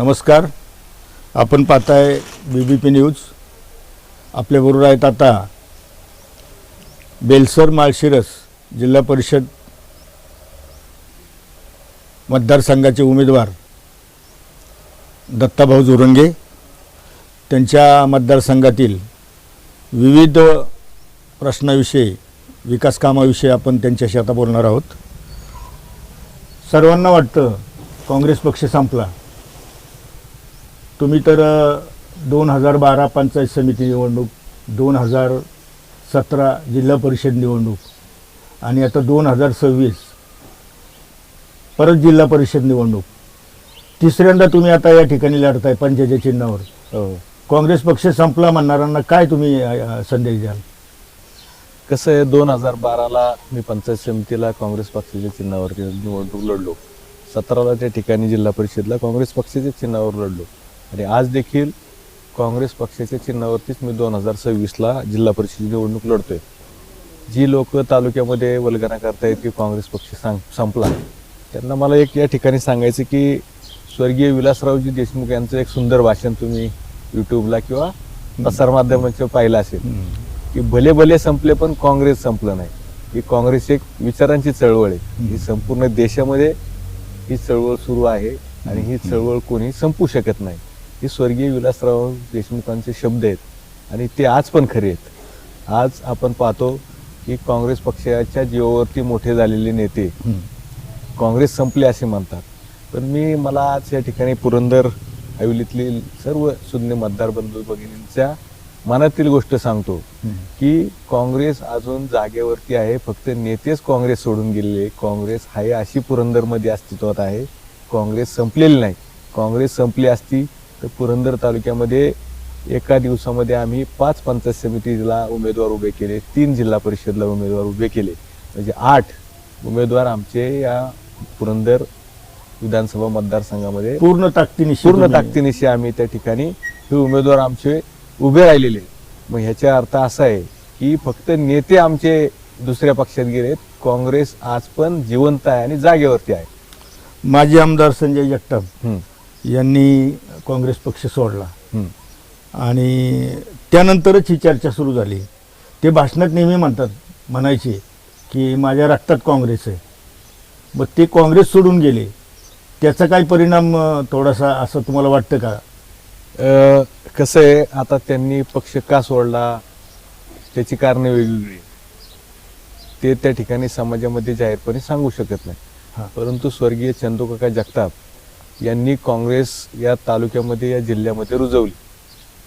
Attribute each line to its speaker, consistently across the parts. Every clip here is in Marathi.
Speaker 1: नमस्कार. आपण पाहताय बी बी पी न्यूज आपल्याबरोबर आहेत आता बेलसर माळशिरस जिल्हा परिषद मतदारसंघाचे उमेदवार दत्ताभाऊ जोरंगे. त्यांच्या मतदारसंघातील विविध प्रश्नाविषयी विकास कामाविषयी आपण त्यांच्याशी आता बोलणार आहोत. सर्वांना वाटतं काँग्रेस पक्ष संपला. तुम्ही तर दोन हजार बारा पंचायत समिती निवडणूक दोन हजार सतरा जिल्हा परिषद निवडणूक आणि आता दोन हजार सव्वीस परत जिल्हा परिषद निवडणूक. तिसऱ्यांदा तुम्ही आता या ठिकाणी लढताय पंचायत चिन्हावर.
Speaker 2: हो.
Speaker 1: काँग्रेस पक्ष संपला म्हणणाऱ्यांना काय तुम्ही संदेश द्याल?
Speaker 2: कसं आहे दोन हजार बाराला मी पंचायत समितीला काँग्रेस पक्षाच्या चिन्हावरती निवडणूक लढलो. सतराला त्या ठिकाणी जिल्हा परिषदला काँग्रेस पक्षाच्या चिन्हावर लढलो. आणि आज देखील काँग्रेस पक्षाच्या चिन्हावरतीच मी दोन हजार सव्वीसला जिल्हा परिषद निवडणूक लढतोय. जी लोक तालुक्यामध्ये वल्गना करतायत की काँग्रेस पक्ष सांग संपला. त्यांना मला एक या ठिकाणी सांगायचं की स्वर्गीय विलासरावजी देशमुख यांचं एक सुंदर भाषण तुम्ही युट्यूबला किंवा प्रसारमाध्यमांच्या पाहिलं असेल. की भले भले संपले पण काँग्रेस संपलं नाही. ही काँग्रेस एक विचारांची चळवळ आहे. ही संपूर्ण देशामध्ये ही चळवळ सुरू आहे आणि ही चळवळ कोणी संपू शकत नाही. ही स्वर्गीय विलासराव देशमुखांचे शब्द आहेत आणि ते आज पण खरे आहेत. आज आपण पाहतो की काँग्रेस पक्षाच्या जीवावरती मोठे झालेले नेते काँग्रेस संपले असे म्हणतात पण मी मला आज या ठिकाणी पुरंदर हवेलीतली सर्व सुज्ञ मतदार बंधू भगिनींच्या मनातील गोष्ट सांगतो की काँग्रेस अजून जागेवरती आहे. फक्त नेतेच काँग्रेस सोडून गेलेले काँग्रेस आहे अशी पुरंदरमध्ये अस्तित्वात आहे. काँग्रेस संपलेली नाही. काँग्रेस संपली असती तर पुरंदर तालुक्यामध्ये एका दिवसामध्ये आम्ही पाच पंचायत समितीला उमेदवार उभे केले तीन जिल्हा परिषदला उमेदवार उभे केले. म्हणजे आठ उमेदवार आमचे या पुरंदर विधानसभा मतदारसंघामध्ये
Speaker 1: पूर्ण ताकदीनिशी
Speaker 2: पूर्ण ताकदीनिशी आम्ही त्या ठिकाणी हे उमेदवार आमचे उभे राहिलेले. मग ह्याचा अर्थ असा आहे की फक्त नेते आमचे दुसऱ्या पक्षात गेलेत काँग्रेस आज पण जिवंत आहे आणि जागेवरती आहे.
Speaker 1: माजी आमदार संजय जगताप. यांनी काँग्रेस पक्ष सोडला. आणि त्यानंतरच ही चर्चा सुरू झाली ते भाषणात नेहमी म्हणतात म्हणायचे की माझ्या रक्तात काँग्रेस आहे मग ते काँग्रेस सोडून गेले त्याचा काय परिणाम थोडासा असं तुम्हाला वाटतं का
Speaker 2: कसं आहे आता त्यांनी पक्ष का सोडला त्याची कारणे वेगवेगळी. ते त्या ठिकाणी समाजामध्ये जाहीरपणे सांगू शकत नाही
Speaker 1: हा.
Speaker 2: परंतु स्वर्गीय चंदूकाका जगताप यांनी काँग्रेस या तालुक्यामध्ये या जिल्ह्यामध्ये रुजवली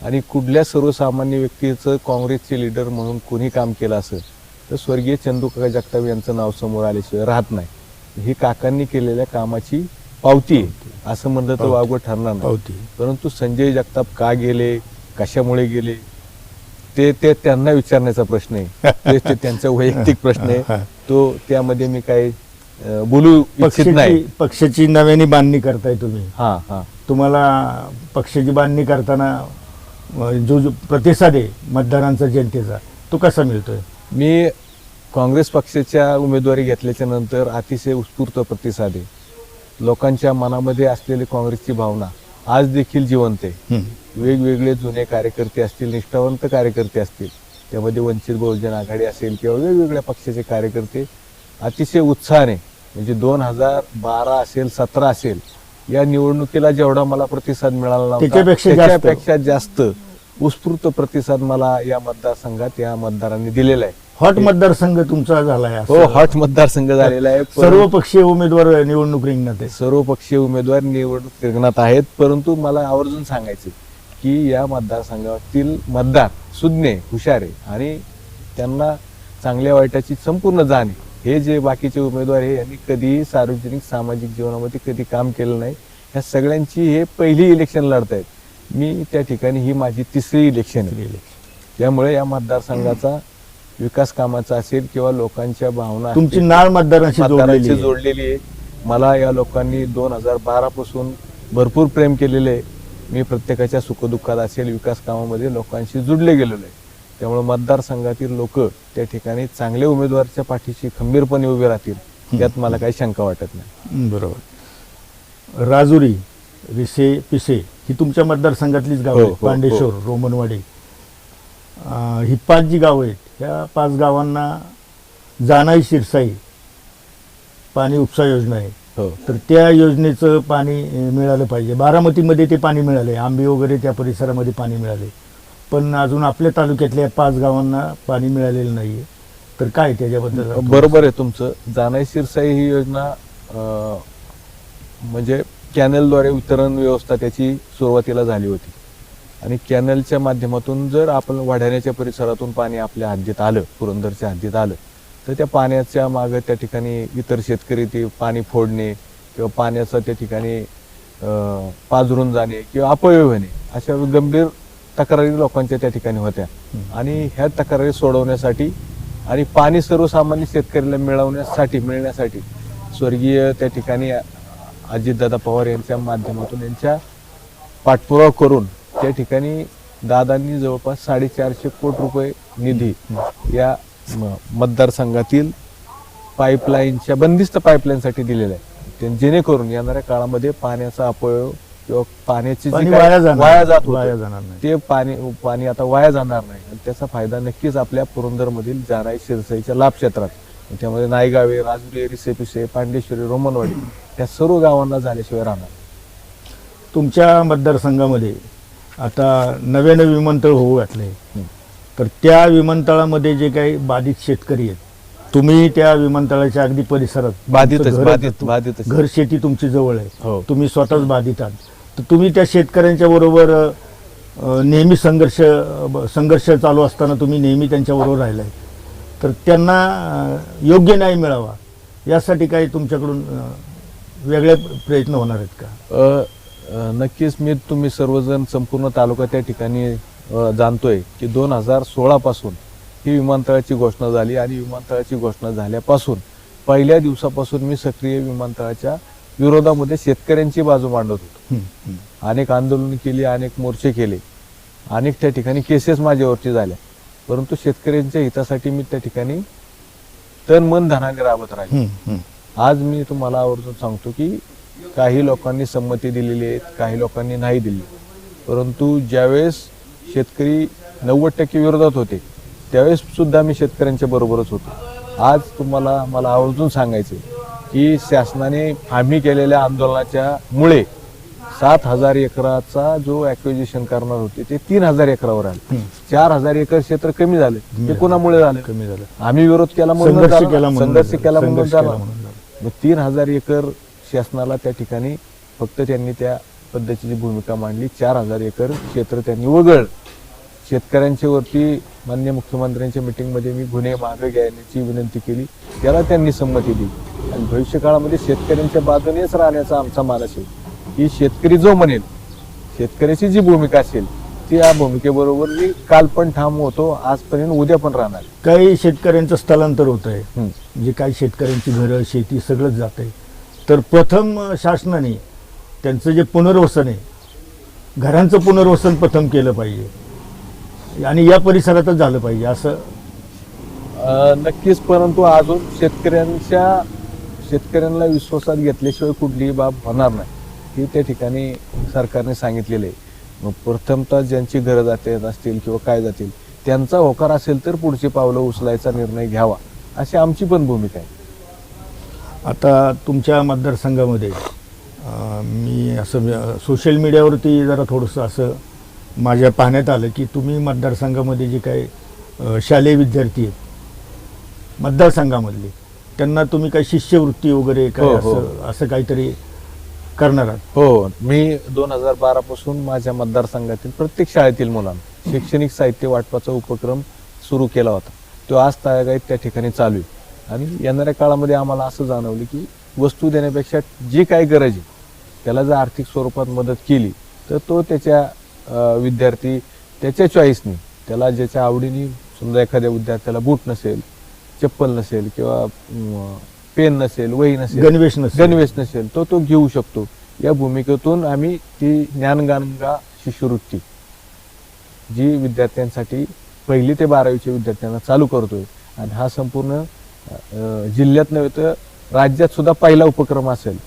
Speaker 2: आणि कुठल्या सर्वसामान्य व्यक्तीचं काँग्रेसचे लीडर म्हणून कोणी काम केलं असेल तर स्वर्गीय चंदूकाका जगताप यांचं नाव समोर आल्याशिवाय राहत नाही ही काकांनी केलेल्या कामाची पावती आहे. असं म्हणलं तर. वावगं ठरणार नाही परंतु संजय जगताप का गेले कशामुळे गेले ते ते त्यांना विचारण्याचा प्रश्न आहे ते- त्यांचा वैयक्तिक प्रश्न. आहे तो त्यामध्ये मी काही बोलू इच्छित
Speaker 1: पक्षाची
Speaker 2: नाही.
Speaker 1: पक्षाची नव्याने बांधणी करताय तुम्ही.
Speaker 2: हा हा.
Speaker 1: तुम्हाला पक्षाची बांधणी करताना अ, जो जो प्रतिसाद आहे मतदारांचा जनतेचा तो कसा मिळतोय?
Speaker 2: मी काँग्रेस पक्षाच्या उमेदवारी घेतल्याच्या नंतर अतिशय उत्स्फूर्त प्रतिसाद आहे. लोकांच्या मनामध्ये असलेली काँग्रेसची भावना आज देखील जिवंत आहे. वेगवेगळे जुने कार्यकर्ते असतील निष्ठावंत कार्यकर्ते असतील त्यामध्ये वंचित बहुजन आघाडी असेल किंवा वेगवेगळ्या पक्षाचे कार्यकर्ते अतिशय उत्साहाने म्हणजे दोन हजार बारा असेल सतरा असेल या निवडणुकीला जेवढा मला प्रतिसाद मिळाला
Speaker 1: त्याच्यापेक्षा जास्त.
Speaker 2: उत्स्फूर्त प्रतिसाद मला या मतदारसंघात या मतदारांनी दिलेला आहे
Speaker 1: हॉट मतदारसंघ तुमचा झालाय असं.
Speaker 2: हो हॉट मतदारसंघ झालेला आहे
Speaker 1: सर्व पक्षीय उमेदवार निवडणूक रिंगणात आहे
Speaker 2: सर्व पक्षीय उमेदवार निवडणूक रिंगणात आहेत परंतु मला आवर्जून सांगायचे की या मतदारसंघातील मतदार सुज्ञ हुशार आहे आणि त्यांना चांगल्या वाईटाची संपूर्ण जाण आहे हे जे बाकीचे उमेदवार आहे यांनी कधीही सार्वजनिक सामाजिक जीवनामध्ये कधी काम केलं नाही. ह्या सगळ्यांची हे पहिली इलेक्शन लढतायत मी त्या ठिकाणी ही माझी तिसरी इलेक्शन आहे. त्यामुळे या मतदारसंघाचा विकास कामाचा असेल किंवा लोकांच्या भावना
Speaker 1: तुमची नाळ मतदारांशी जोडलेली
Speaker 2: मतदारांची
Speaker 1: आहे.
Speaker 2: जोडलेली आहे. मला या लोकांनी दोन हजार बारा पासून भरपूर प्रेम केलेले आहे. मी प्रत्येकाच्या सुखदुःखात असेल विकास कामामध्ये लोकांशी जुडले गेलेलो आहे. त्यामुळे मतदारसंघातील लोक त्या ठिकाणी चांगल्या उमेदवारच्या पाठीशी खंबीरपणे उभे राहतील यात मला काही शंका वाटत नाही.
Speaker 1: बरोबर. राजुरी रिसे पिसे ही तुमच्या मतदारसंघातलीच गावं
Speaker 2: हो,
Speaker 1: आहेत.
Speaker 2: हो,
Speaker 1: पांडेश्वर रोमनवाडी. अं, ही पाच जी गावं आहेत. ह्या पाच गावांना जानाई शिरसाई पाणी उपसा योजना आहे.
Speaker 2: हो.
Speaker 1: तर त्या योजनेचं पाणी मिळालं पाहिजे. बारामतीमध्ये ते पाणी मिळाले आंबे वगैरे त्या परिसरामध्ये पाणी मिळाले पण अजून आपल्या तालुक्यातल्या पाच गावांना पाणी मिळालेलं नाही आहे तर काय त्याच्याबद्दल?
Speaker 2: बरोबर आहे तुमचं. जानाई शिरसाई ही योजना अं, म्हणजे कॅनलद्वारे वितरण व्यवस्था त्याची सुरुवातीला झाली होती. आणि कॅनलच्या माध्यमातून जर आपण वाढाण्याच्या परिसरातून पाणी आपल्या हद्दीत आलं पुरंदरच्या हद्दीत आलं तर त्या पाण्याच्या मागे त्या ठिकाणी इतर शेतकरी ते पाणी फोडणे किंवा पाण्याचं त्या ठिकाणी अं, पाझरून जाणे किंवा अपव्यय होणे अशा गंभीर तक्रारी लोकांच्या त्या ठिकाणी होत्या. आणि ह्या तक्रारी सोडवण्यासाठी आणि पाणी सर्वसामान्य शेतकऱ्याला मिळवण्यासाठी मिळण्यासाठी स्वर्गीय त्या ठिकाणी अजितदादा पवार यांच्या माध्यमातून यांच्या पाठपुरावा करून त्या ठिकाणी दादांनी जवळपास साडेचारशे कोटी रुपये निधी या मतदारसंघातील पाईपलाईनच्या बंदिस्त पाईपलाईनसाठी दिलेला आहे जेणेकरून येणाऱ्या काळामध्ये पाण्याचा अपव्यय किंवा पाण्याची जी
Speaker 1: पाणी वाया जाणार
Speaker 2: वाया जात होतं,
Speaker 1: वाया जाणार नाही.
Speaker 2: ते पाणी पाणी आता वाया जाणार नाही. आणि त्याचा फायदा नक्कीच आपल्या पुरंदरमधील जानाई शिरसाईच्या लाभ क्षेत्रात. त्यामध्ये नायगावे राजुरी रिसेपिसे पांडेश्वरी रोमनवाडी त्या सर्व गावांना झाल्याशिवाय राहणार
Speaker 1: तुमच्या मतदारसंघामध्ये आता नव्यानं विमानतळ होऊ घातले.
Speaker 2: हं.
Speaker 1: तर त्या विमानतळामध्ये जे काही बाधित शेतकरी आहेत तुम्ही त्या विमानतळाच्या अगदी परिसरात
Speaker 2: बाधितच,
Speaker 1: तुमचं घर-
Speaker 2: बाधित, बाधितच.
Speaker 1: घर शेती तुमची जवळ आहे.
Speaker 2: हो.
Speaker 1: तुम्ही स्वतःच बाधित आहात. तर तुम्ही त्या शेतकऱ्यांच्या बरोबर नेहमी संघर्ष संघर्ष चालू असताना तुम्ही नेहमी त्यांच्याबरोबर राहिलाय. तर त्यांना योग्य न्याय मिळावा यासाठी काही तुमच्याकडून वेगळे प्रयत्न होणार आहेत का?
Speaker 2: नक्कीच मी तुम्ही सर्वजण संपूर्ण तालुका त्या ठिकाणी जाणतोय की दोन हजार सोळापासून ही विमानतळाची घोषणा झाली आणि विमानतळाची घोषणा झाल्यापासून पहिल्या दिवसापासून मी सक्रिय विमानतळाच्या विरोधामध्ये शेतकऱ्यांची बाजू मांडत होतो. अनेक आंदोलनं केली अनेक मोर्चे केले. अनेक त्या ठिकाणी केसेस माझ्यावरती झाल्या. परंतु शेतकऱ्यांच्या हितासाठी मी त्या ठिकाणी तन मन धनाने राबत राहिले. आज मी तुम्हाला आवर्जून सांगतो की काही लोकांनी संमती दिलेली आहे काही लोकांनी नाही दिली. परंतु ज्यावेळेस शेतकरी नव्वद टक्के विरोधात होते त्यावेळेस सुद्धा मी शेतकऱ्यांच्या बरोबरच होतो. आज तुम्हाला मला आवर्जून सांगायचे की शासनाने आम्ही केलेल्या आंदोलनाच्या मुळे सात हजार एकराचा जो ॲक्विजिशन करणार होते ते तीन हजार एकरावर आले. चार हजार एकर क्षेत्र कमी झाले. ते कोणामुळे झालं?
Speaker 1: कमी झालं.
Speaker 2: आम्ही विरोध केला म्हणून
Speaker 1: संघर्ष. केला म्हणून झालं.
Speaker 2: केला म्हणून. मग तीन हजार एकर शासनाला त्या ठिकाणी फक्त त्यांनी त्या पद्धतीची भूमिका मांडली. चार हजार एकर क्षेत्र त्यांनी वगळलं. शेतकऱ्यांच्या वरती मान्य मुख्यमंत्र्यांच्या मिटिंगमध्ये मी गुन्हे मागे घेण्याची विनंती केली. त्याला त्यांनी संमती दिली. आणि भविष्य काळामध्ये शेतकऱ्यांच्या बाजूनेच राहण्याचा आमचा मानस आहे की शेतकरी जो म्हणेल शेतकऱ्याची जी भूमिका असेल ती या भूमिकेबरोबर मी काल पण ठाम होतो आजपर्यंत उद्या पण राहणार.
Speaker 1: काही शेतकऱ्यांचं स्थलांतर होत आहे. म्हणजे काही शेतकऱ्यांची घरं शेती सगळंच जात आहे तर प्रथम शासनाने त्यांचं जे पुनर्वसन आहे घरांचं पुनर्वसन प्रथम केलं पाहिजे. आणि या परिसरातच झालं पाहिजे असं.
Speaker 2: नक्कीच परंतु अजून शेतकऱ्यांच्या शेतकऱ्यांना विश्वासात घेतल्याशिवाय कुठलीही बाब होणार नाही. ही त्या ठिकाणी सरकारने सांगितलेलं आहे. मग प्रथमतः ज्यांची घरं जाते असतील किंवा काय जातील त्यांचा होकार असेल तर पुढची पावलं उचलायचा निर्णय घ्यावा. अशी आमची पण भूमिका आहे.
Speaker 1: आता तुमच्या मतदारसंघामध्ये मी असं सोशल मीडियावरती जरा थोडंसं असं माझ्या पाहण्यात आलं की तुम्ही मतदारसंघामध्ये जे काही शालेय विद्यार्थी आहेत मतदारसंघामधले त्यांना तुम्ही काही शिष्यवृत्ती वगैरे काय
Speaker 2: हो, हो.
Speaker 1: असं असं काहीतरी करणार आहात?
Speaker 2: हो मी दोन हजार बारा पासून माझ्या मतदारसंघातील प्रत्येक शाळेतील मुलांना शैक्षणिक साहित्य वाटपाचा उपक्रम सुरू केला होता. तो आज तागायत त्या ठिकाणी चालू आहे. आणि येणाऱ्या काळामध्ये आम्हाला असं जाणवलं की वस्तू देण्यापेक्षा जी काही गरज आहे त्याला जर आर्थिक स्वरूपात मदत केली तर तो त्याच्या अं, विद्यार्थी त्याच्या चॉईसनी त्याला ज्याच्या आवडीने समजा एखाद्या विद्यार्थ्याला बूट नसेल चप्पल नसेल किंवा पेन नसेल वही नसेल
Speaker 1: गणवेश नसेल.
Speaker 2: गणवेश नसेल तो तो घेऊ शकतो या भूमिकेतून आम्ही ती ज्ञानगंगा शिष्यवृत्ती जी विद्यार्थ्यांसाठी पहिली ते बारावीच्या विद्यार्थ्यांना चालू करतोय आणि हा संपूर्ण जिल्ह्यात नव्हे तर राज्यात सुद्धा पहिला उपक्रम असेल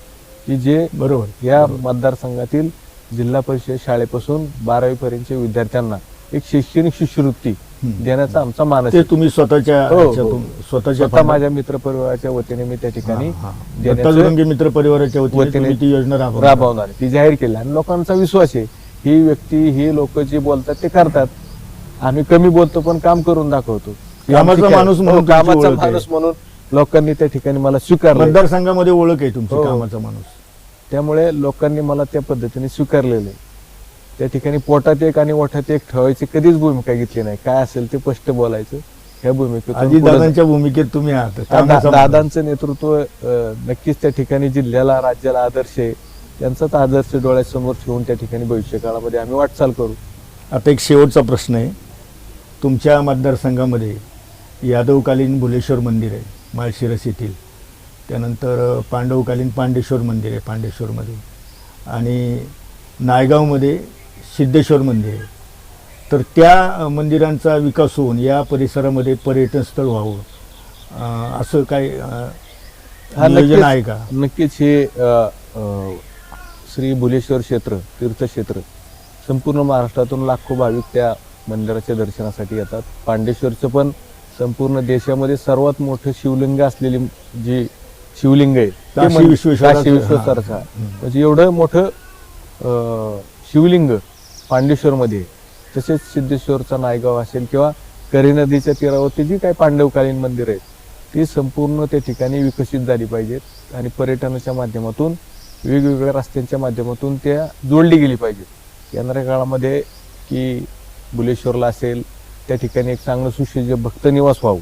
Speaker 2: की जे
Speaker 1: बरोबर
Speaker 2: या मतदारसंघातील जिल्हा परिषद शाळेपासून बारावी पर्यंतच्या विद्यार्थ्यांना एक शैक्षणिक शिष्यवृत्ती. देण्याचा आमचा मानस
Speaker 1: ते. तुम्ही स्वतःच्या
Speaker 2: हो, हो.
Speaker 1: स्वतःच्या
Speaker 2: स्वतः माझ्या मित्र परिवाराच्या वतीने मी त्या ठिकाणी. देण्याचं
Speaker 1: जोडंगे मित्र परिवाराच्या वतीने
Speaker 2: वतीने
Speaker 1: तुम्ही ती योजना राबवणार.
Speaker 2: ती जाहीर केली आणि लोकांचा विश्वास आहे ही व्यक्ती ही लोक जे बोलतात ते करतात आम्ही कमी बोलतो पण काम करून दाखवतो ही
Speaker 1: कामाचा
Speaker 2: आमची काय-
Speaker 1: माणूस म्हणून
Speaker 2: हो,
Speaker 1: तुमची
Speaker 2: कामाचा
Speaker 1: ओळख आहे.
Speaker 2: माणूस म्हणून लोकांनी त्या ठिकाणी मला स्वीकारलं
Speaker 1: मतदारसंघामध्ये ओळख आहे तुमची
Speaker 2: हो.
Speaker 1: कामाचा माणूस
Speaker 2: त्यामुळे लोकांनी मला त्या पद्धतीने स्वीकारलेलं आहे त्या ठिकाणी पोटात एक आणि ओठात एक ठेवायची कधीच भूमिका घेतली नाही. काय असेल ते स्पष्ट बोलायचं. ह्या
Speaker 1: दादांच्या भूमिकेत तुम्ही आहात.
Speaker 2: दादांचं नेतृत्व नक्कीच त्या ठिकाणी जिल्ह्याला राज्याला आदर्श आहे. त्यांचाच आदर्श डोळ्यासमोर ठेवून त्या ठिकाणी भविष्य काळामध्ये आम्ही वाटचाल करू.
Speaker 1: आता एक शेवटचा प्रश्न आहे. तुमच्या मतदारसंघामध्ये यादवकालीन भुलेश्वर मंदिर आहे माळशिरस येथील. त्यानंतर पांडवकालीन पांडेश्वर मंदिर आहे पांडेश्वरमध्ये. आणि नायगावमध्ये सिद्धेश्वर मंदिर. आहे तर त्या मंदिरांचा विकास होऊन या परिसरामध्ये पर्यटन स्थळ व्हावं असं काय
Speaker 2: हा,
Speaker 1: नियोजन आहे का?
Speaker 2: नक्कीच हे श्री भुलेश्वर क्षेत्र तीर्थक्षेत्र संपूर्ण महाराष्ट्रातून लाखो भाविक त्या मंदिराच्या दर्शनासाठी येतात. पांडेश्वरचं पण संपूर्ण देशामध्ये सर्वात मोठं शिवलिंग असलेली जी शिवलिंग आहे ते
Speaker 1: विश्वेश्वराचं-.
Speaker 2: म्हणजे एवढं मोठं शिवलिंग पांडेश्वरमध्ये. तसेच सिद्धेश्वरचा नायगाव असेल किंवा करी नदीच्या तीरावरती जी काही पांडवकालीन मंदिर आहेत ती संपूर्ण त्या ठिकाणी विकसित झाली पाहिजेत आणि पर्यटनाच्या माध्यमातून वेगवेगळ्या रस्त्यांच्या माध्यमातून त्या जोडली गेली पाहिजेत येणाऱ्या काळामध्ये की बुलेश्वरला असेल त्या ठिकाणी एक चांगलं सुसज्ज भक्त निवास व्हावं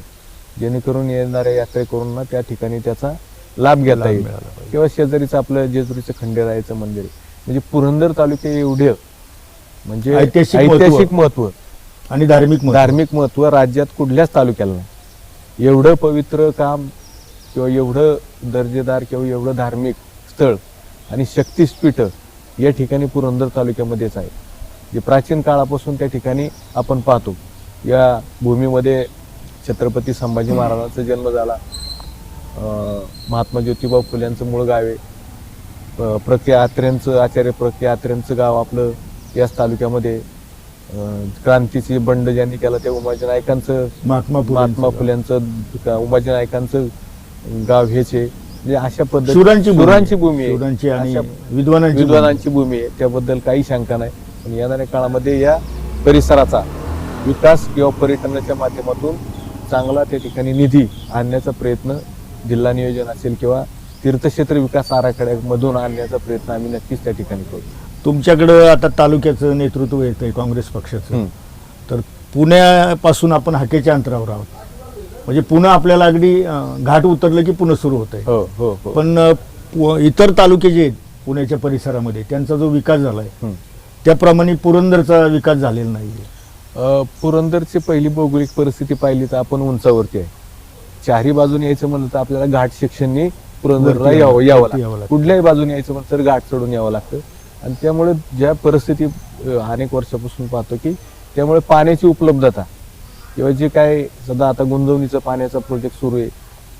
Speaker 2: जेणेकरून येणाऱ्या यात्रेकरूंना त्या ठिकाणी त्याचा लाभ घेता येईल. किंवा शेजारीच आपलं जेजुरीचं खंडेरायाचं मंदिर आहे म्हणजे पुरंदर तालुके एवढे म्हणजे
Speaker 1: ऐतिहासिक महत्त्व.
Speaker 2: ऐतिहासिक महत्त्व.
Speaker 1: आणि धार्मिक महत्त्व.
Speaker 2: धार्मिक महत्त्व राज्यात कुठल्याच तालुक्याला नाही. एवढं पवित्र काम किंवा एवढं दर्जेदार किंवा एवढं धार्मिक स्थळ आणि शक्तिस्पीठ या ठिकाणी पुरंदर तालुक्यामध्येच आहे. जे प्राचीन काळापासून त्या ठिकाणी आपण पाहतो. या भूमीमध्ये छत्रपती संभाजी महाराजांचा जन्म झाला. अं, महात्मा ज्योतिबा फुल्यांचं मूळ गाव आहे. प्र के आत्र्यांचं आचार्य प्र के आत्र्यांचं गाव आपलं. याच तालुक्यामध्ये क्रांतीची बंड ज्यांनी केला ते उमाजी नायकांचं
Speaker 1: महात्मा
Speaker 2: महात्मा. फुल्यांचं उमाजी नायकांचं गाव हेच आहे म्हणजे अशा पद्धती
Speaker 1: शूरांची भूमी.
Speaker 2: आहे.
Speaker 1: विद्वानांची भूमी.
Speaker 2: विद्वानांची भूमी आहे त्याबद्दल काही शंका नाही पण येणाऱ्या काळामध्ये या परिसराचा विकास किंवा पर्यटनाच्या माध्यमातून चांगला त्या ठिकाणी निधी आणण्याचा प्रयत्न जिल्हा नियोजन असेल किंवा तीर्थक्षेत्र विकास आराखड्यामधून आणण्याचा प्रयत्न आम्ही नक्कीच त्या ठिकाणी करू
Speaker 1: तुमच्याकडं आता तालुक्याचं नेतृत्व येत आहे काँग्रेस पक्षाचं. तर पुण्यापासून आपण हाकेच्या अंतरावर आहोत. म्हणजे पुन्हा आपल्याला अगदी घाट उतरलं की पुन्हा सुरू होत आहे
Speaker 2: हो हो हो.
Speaker 1: पण इतर तालुके जे आहेत पुण्याच्या परिसरामध्ये त्यांचा जो विकास झाला आहे. त्याप्रमाणे पुरंदरचा विकास झालेला नाही
Speaker 2: पुरंदरची पहिली भौगोलिक परिस्थिती पाहिली तर आपण उंचावरती आहे. चारही बाजूने यायचं म्हणलं तर आपल्याला घाट सेक्शननी पुरंदरला यावं यावं लागतं. कुठल्याही बाजूने यायचं म्हणलं तर घाट चढून यावं लागतं. आणि त्यामुळे ज्या परिस्थिती अनेक वर्षापासून पाहतो की त्यामुळे पाण्याची उपलब्धता किंवा जे काय सध्या आता गुंजवणीचा पाण्याचा प्रोजेक्ट सुरू आहे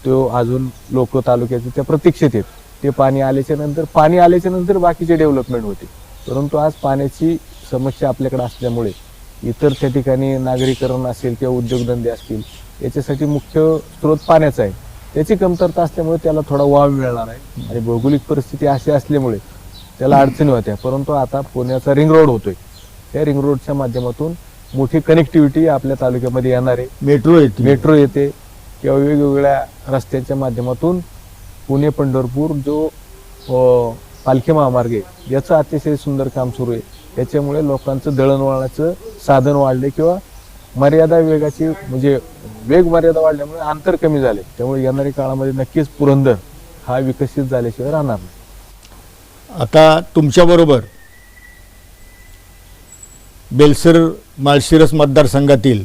Speaker 2: तो अजून लोक तालुक्याचे त्या प्रतीक्षेत आहेत. ते पाणी आल्याच्यानंतर पाणी आल्याच्यानंतर बाकीचे डेव्हलपमेंट होते. परंतु आज पाण्याची समस्या आपल्याकडे असल्यामुळे इतर त्या ठिकाणी नागरीकरण असेल किंवा उद्योगधंदे असतील याच्यासाठी मुख्य स्रोत पाण्याचा आहे. त्याची कमतरता असल्यामुळे त्याला थोडा वाव मिळणार आहे. आणि भौगोलिक परिस्थिती अशी असल्यामुळे त्याला अडचणी होत्या. परंतु आता पुण्याचा रिंग रोड होतोय. त्या रिंग रोडच्या माध्यमातून मोठी कनेक्टिव्हिटी आपल्या तालुक्यामध्ये येणार. आहे
Speaker 1: मेट्रो येते.
Speaker 2: मेट्रो येते. किंवा वेगवेगळ्या रस्त्यांच्या माध्यमातून पुणे पंढरपूर जो पालखी महामार्ग आहे याचं अतिशय सुंदर काम सुरू आहे. त्याच्यामुळे लोकांचं दळणवळणाचं साधन वाढले किंवा मर्यादा वेगाची म्हणजे वेग मर्यादा वाढल्यामुळे अंतर कमी झाले. त्यामुळे येणाऱ्या काळामध्ये नक्कीच पुरंदर हा विकसित झाल्याशिवाय राहणार नाही.
Speaker 1: आता तुमच्याबरोबर बेलसर माळशिरस मतदारसंघातील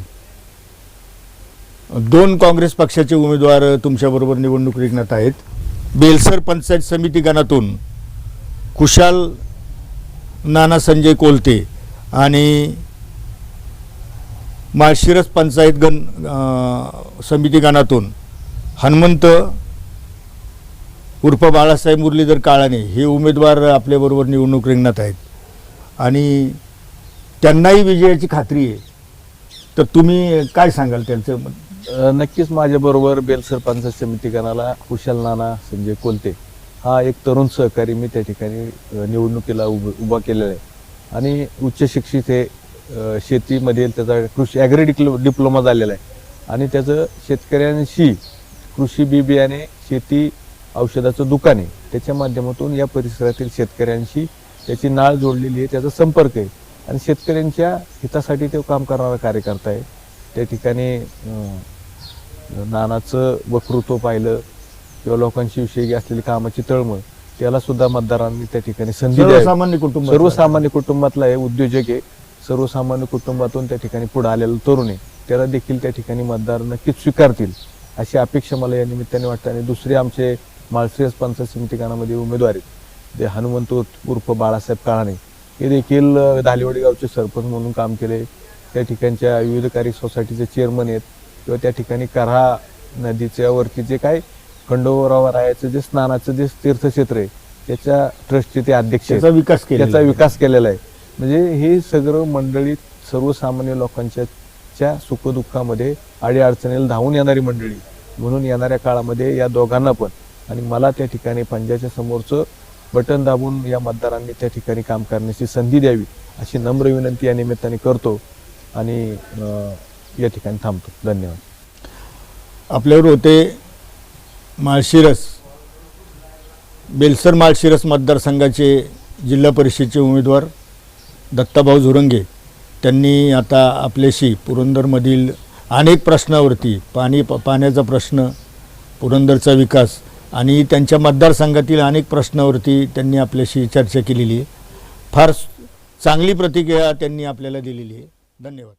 Speaker 1: दोन काँग्रेस पक्षाचे उमेदवार तुमच्याबरोबर निवडणूक रिंगणात आहेत. बेलसर पंचायत समिती गणातून कुशाल नाना संजय कोलते आणि माळशिरस पंचायत गण समिती गणातून हनुमंत उर्फ बाळासाहेब मुरलीधर काळाने हे उमेदवार आपल्याबरोबर निवडणूक रिंगणात आहेत आणि त्यांनाही विजयाची खात्री आहे तर तुम्ही काय सांगाल त्यांचं
Speaker 2: नक्कीच माझ्याबरोबर बेलसर पंचायत समिती गणाला कुशल नाना संजय कोलते हा एक तरुण सहकारी मी त्या ठिकाणी निवडणुकीला उभ उभा केलेला आहे. आणि उच्च शिक्षित हे शेतीमध्ये त्याचा कृषी ॲग्री डिप्लोमा झालेला आहे. आणि त्याचं शेतकऱ्यांशी कृषी बी बियाणे शेती औषधाचं दुकान आहे. त्याच्या माध्यमातून या परिसरातील शेतकऱ्यांशी त्याची नाळ जोडलेली आहे त्याचा संपर्क आहे. आणि शेतकऱ्यांच्या हितासाठी तो काम करणारा कार्यकर्ता आहे. त्या ठिकाणी नानाचं वक्तृत्व पाहिलं किंवा लोकांशी विषयी असलेली कामाची तळमळ त्याला सुद्धा मतदारांनी त्या ठिकाणी संधी
Speaker 1: सर्वसामान्य कुटुंब
Speaker 2: सर्वसामान्य कुटुंबातला आहे उद्योजक आहे. सर्वसामान्य कुटुंबातून त्या ठिकाणी पुढे आलेला तरुण आहे. त्याला देखील त्या ठिकाणी मतदार नक्कीच स्वीकारतील. अशी अपेक्षा मला या निमित्ताने वाटते. आणि दुसरे आमचे माळशिरस पंचायत समिती गणामध्ये उमेदवार आहेत. ते हनुमंत उर्फ बाळासाहेब काळाणे. हे देखील धालेवाडी गावचे सरपंच म्हणून काम केले. त्या ठिकाणच्या विविधकारी सोसायटीचे चेअरमन आहेत. किंवा त्या ठिकाणी करहा नदीच्या वरती जे काय खंडोबरावर राहायचं जे स्नानाचं जे तीर्थक्षेत्र आहे त्याच्या ट्रस्टचे ते अध्यक्ष
Speaker 1: त्याचा विकास
Speaker 2: त्याचा विकास केलेला आहे. म्हणजे हे सगळं मंडळी सर्वसामान्य लोकांच्या च्या सुखदुःखामध्ये अडीअडचणीला धावून येणारी मंडळी. म्हणून येणाऱ्या काळामध्ये या दोघांना पण आणि मला त्या ठिकाणी पंजाच्या समोरचं बटन दाबून या मतदारांनी त्या ठिकाणी काम करण्याची संधी द्यावी अशी नम्र विनंती या निमित्ताने करतो आणि या ठिकाणी थांबतो. धन्यवाद.
Speaker 1: आपल्यावर होते माळशिरस बेलसर माळशिरस मतदारसंघाचे जिल्हा परिषदेचे उमेदवार दत्ताभाऊ झुरंगे. त्यांनी आता आपल्याशी पुरंदरमधील अनेक प्रश्नावरती पाणी प- पाण्याचा प्रश्न पुरंदरचा विकास आणि त्यांच्या मतदारसंघातील अनेक प्रश्नावरती त्यांनी आपल्याशी चर्चा केलेली आहे. फार चांगली प्रतिक्रिया त्यांनी आपल्याला दिलेली आहे. धन्यवाद.